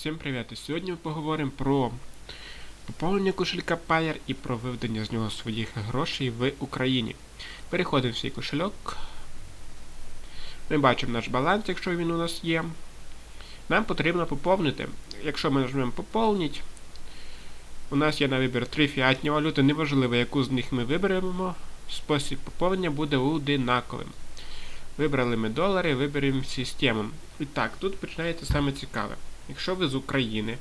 Всім привіт! Сьогодні ми поговоримо про поповнення кошелька Payer і про виведення з нього своїх грошей в Україні. Переходимо в свій кошельок. Ми бачимо наш баланс, якщо він у нас є. Нам потрібно поповнити. Якщо ми нажмемо поповнити, у нас є на вибір три фіатні валюти, неважливо, яку з них ми виберемо, спосіб поповнення буде одинаковим. Вибрали ми долари, виберемо систему. І так, тут починається саме цікаве. Якщо ви з України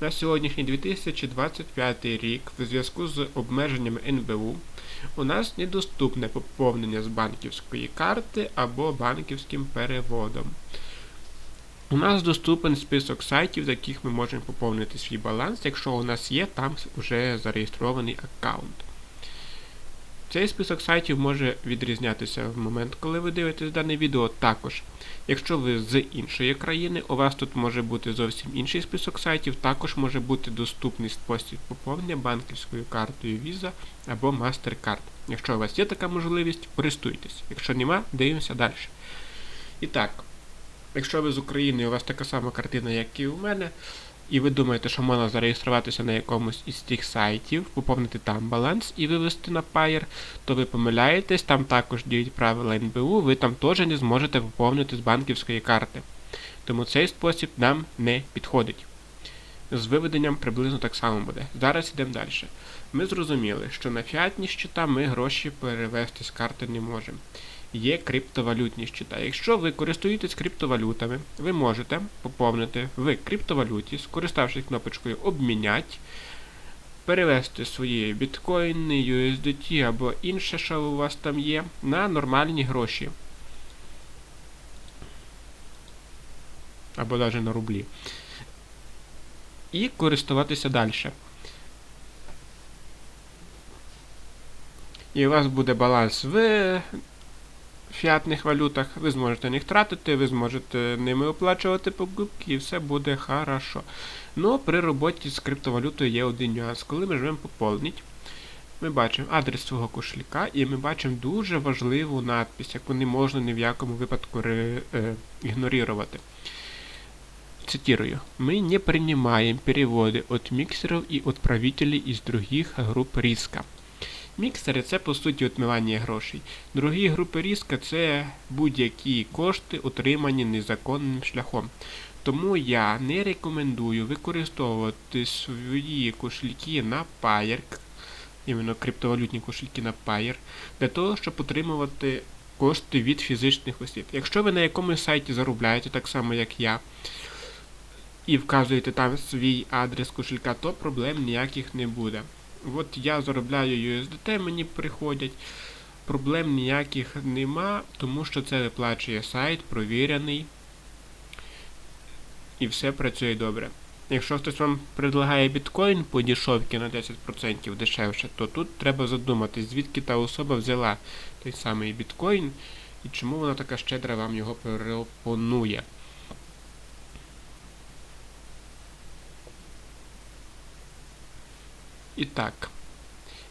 на сьогоднішній 2025 рік в зв'язку з обмеженнями НБУ у нас недоступне поповнення з банківської карти або банківським переводом. У нас доступен список сайтів, з яких ми можемо поповнити свій баланс, якщо у нас є там вже зареєстрований аккаунт. Цей список сайтів може відрізнятися в момент, коли ви дивитесь дане відео. Також, якщо ви з іншої країни, у вас тут може бути зовсім інший список сайтів, також може бути доступний спосіб поповнення банківською картою Visa або MasterCard. Якщо у вас є така можливість, користуйтесь. Якщо нема, дивимося далі. І так, якщо ви з України, у вас така сама картина, як і у мене і ви думаєте, що можна зареєструватися на якомусь із тих сайтів, поповнити там баланс і вивести на Payer, то ви помиляєтесь, там також діють правила НБУ, ви там теж не зможете поповнити з банківської карти. Тому цей спосіб нам не підходить. З виведенням приблизно так само буде. Зараз йдемо далі. Ми зрозуміли, що на фіатні щита ми гроші перевести з карти не можемо є криптовалютні щита. Якщо ви користуєтесь криптовалютами, ви можете поповнити в криптовалюті, скориставшись кнопочкою Обмінять, перевести свої біткоїни, USDT або інше, що у вас там є, на нормальні гроші. Або навіть на рублі. І користуватися далі. І у вас буде баланс в фіатних валютах, ви зможете їх тратити, ви зможете ними оплачувати покупки і все буде хорошо. Ну, при роботі з криптовалютою є один нюанс. Коли ми живемо поповнить, ми бачимо адрес свого кошелька і ми бачимо дуже важливу надпись, яку не можна ні в якому випадку ре, е, ігнорувати. Цитирую. Мы не принимаем переводы от миксеров и отправителей из других групп риска. Міксери це по суті отмивання грошей. Другі групи різка це будь-які кошти, отримані незаконним шляхом. Тому я не рекомендую використовувати свої кошельки на Payer, іменно криптовалютні кошельки на Payer, для того, щоб отримувати кошти від фізичних осіб. Якщо ви на якомусь сайті заробляєте, так само як я, і вказуєте там свій адрес кошелька, то проблем ніяких не буде. От я заробляю USDT, мені приходять. Проблем ніяких нема, тому що це виплачує сайт, провірений. І все працює добре. Якщо хтось вам предлагає біткоін по дешевці на 10% дешевше, то тут треба задуматись, звідки та особа взяла той самий біткоін і чому вона така щедра вам його пропонує. І так,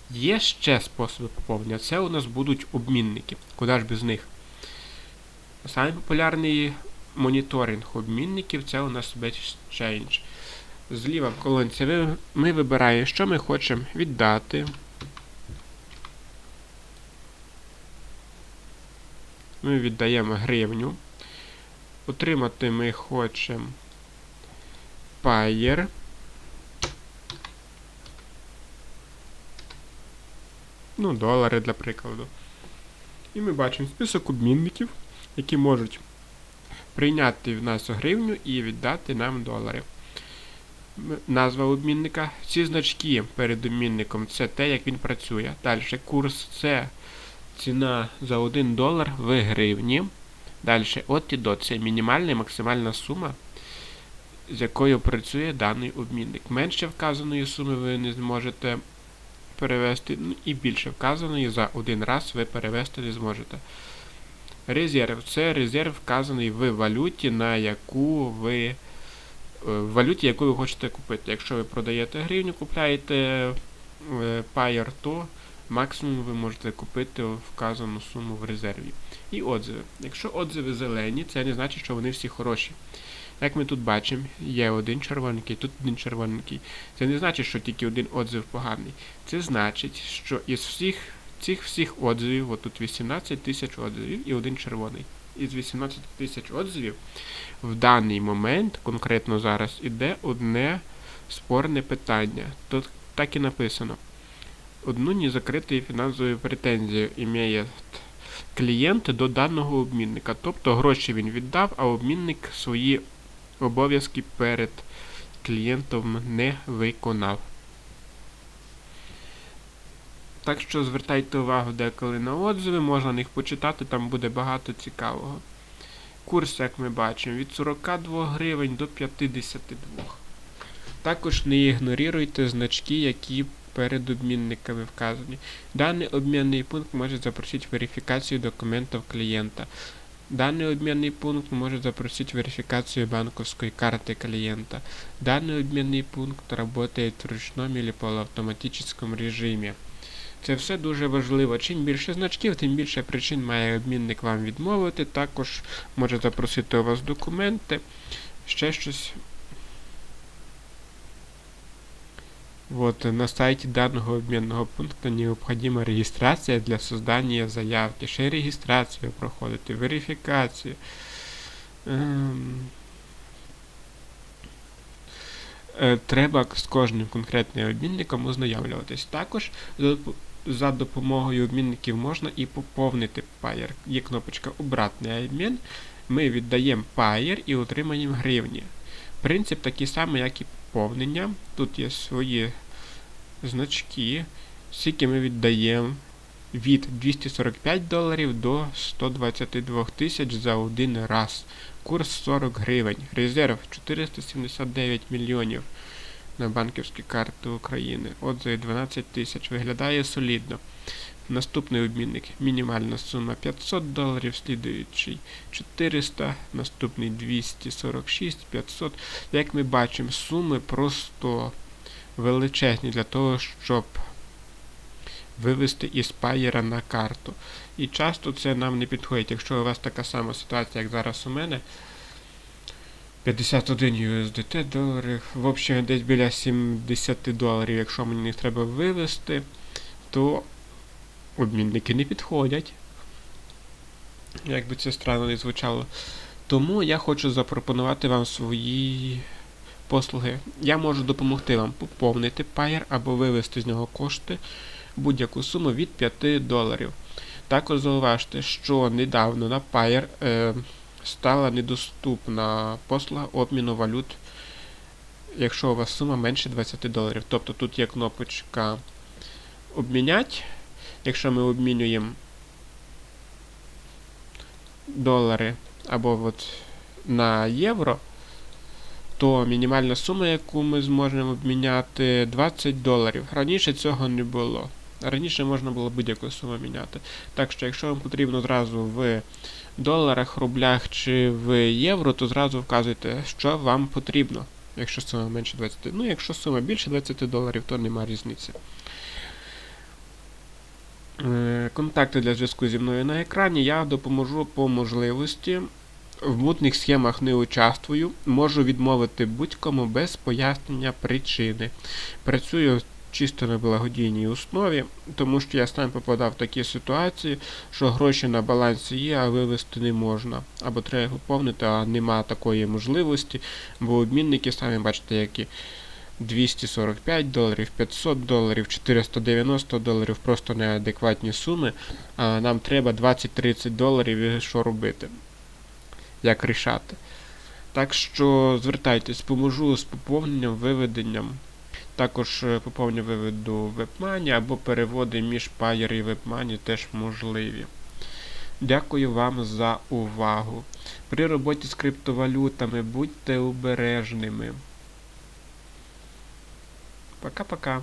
є ще способи поповнення. Це у нас будуть обмінники. Куди ж без них? Самий популярний моніторинг обмінників це у нас BitChange. Зліва в колонці ми вибираємо, що ми хочемо віддати. Ми віддаємо гривню. Отримати ми хочемо Payer. Ну, долари для прикладу. І ми бачимо список обмінників, які можуть прийняти в нас гривню і віддати нам долари. Назва обмінника. Ці значки перед обмінником це те, як він працює. Далі курс це ціна за 1 долар в гривні. Далі от і до це мінімальна і максимальна сума, з якою працює даний обмінник. Менше вказаної суми ви не зможете перевести, ну і більше вказаної за один раз ви перевести не зможете. Резерв це резерв вказаний в валюті, на яку ви е, в валюті, яку ви хочете купити. Якщо ви продаєте гривню, купляєте е, Payer, то максимум ви можете купити вказану суму в резерві. І отзиви. Якщо отзиви зелені, це не значить, що вони всі хороші. Як ми тут бачимо, є один червоненький, тут один червоненький. Це не значить, що тільки один отзив поганий. Це значить, що із всіх цих всіх отзивів, отут 18 тисяч отзивів і один червоний. Із 18 тисяч отзивів в даний момент, конкретно зараз, іде одне спорне питання. Тут так і написано. Одну незакриту фінансову претензію імеє клієнт до даного обмінника. Тобто гроші він віддав, а обмінник свої обов'язки перед клієнтом не виконав. Так що звертайте увагу деколи на отзиви, можна на них почитати, там буде багато цікавого. Курс, як ми бачимо, від 42 гривень до 52. Також не ігноруйте значки, які перед обмінниками вказані. Даний обмінний пункт може запросити верифікацію документів клієнта. Даний обмінний пункт може запросити верифікацію банковської карти клієнта. Даний обмінний пункт работает в ручному или полуавтоматичному режимі. Це все дуже важливо. Чим більше значків, тим більше причин має обмінник вам відмовити. Також може запросити у вас документи, ще щось. Вот, на сайте данного обмінного пункту необходима регистрация для создания заявки. Ще регістрацію проходити, верифікацію. Ем, е, Треба з кожним конкретним обмінником ознайомлюватись. Також за допомогою обмінників можна і поповнити паєр. Є кнопочка Обратний обмін. Ми віддаємо паєр і отримаємо гривні. Принцип такий самий, як і поповнення. Тут є свої значки, скільки ми віддаємо від 245 доларів до 122 тисяч за один раз. Курс 40 гривень. Резерв 479 мільйонів на банківські карти України. Отзиви 12 тисяч. Виглядає солідно. Наступний обмінник. Мінімальна сума 500 доларів, слідуючий 400, наступний 246, 500. Як ми бачимо, суми просто величезні для того, щоб вивести із паєра на карту. І часто це нам не підходить. Якщо у вас така сама ситуація, як зараз у мене. 51 USDT доларів. В общем, десь біля 70 доларів, якщо мені їх треба вивести, то обмінники не підходять. Як би це странно не звучало. Тому я хочу запропонувати вам свої послуги. Я можу допомогти вам поповнити Payer або вивести з нього кошти будь-яку суму від 5 доларів. Також зауважте, що недавно на Payer е, стала недоступна послуга обміну валют, якщо у вас сума менше 20 доларів. Тобто тут є кнопочка обмінять. Якщо ми обмінюємо долари або от на євро, то мінімальна сума, яку ми зможемо обміняти, 20 доларів. Раніше цього не було. Раніше можна було будь-яку суму міняти. Так що, якщо вам потрібно зразу в доларах, рублях чи в євро, то зразу вказуйте, що вам потрібно, якщо сума менше 20. Ну, якщо сума більше 20 доларів, то нема різниці. Е, Контакти для зв'язку зі мною на екрані. Я допоможу по можливості. В мутних схемах не участвую, можу відмовити будь-кому без пояснення причини. Працюю чисто на благодійній основі, тому що я сам попадав в такі ситуації, що гроші на балансі є, а вивести не можна. Або треба поповнити, а нема такої можливості, бо обмінники, самі бачите, які 245 доларів, 500 доларів, 490 доларів, просто неадекватні суми. А нам треба 20-30 доларів і що робити? Як рішати. Так що звертайтесь, поможу з поповненням, виведенням. Також е, поповнення виведу в WebMoney або переводи між Payer і WebMoney теж можливі. Дякую вам за увагу. При роботі з криптовалютами будьте обережними. Пока-пока.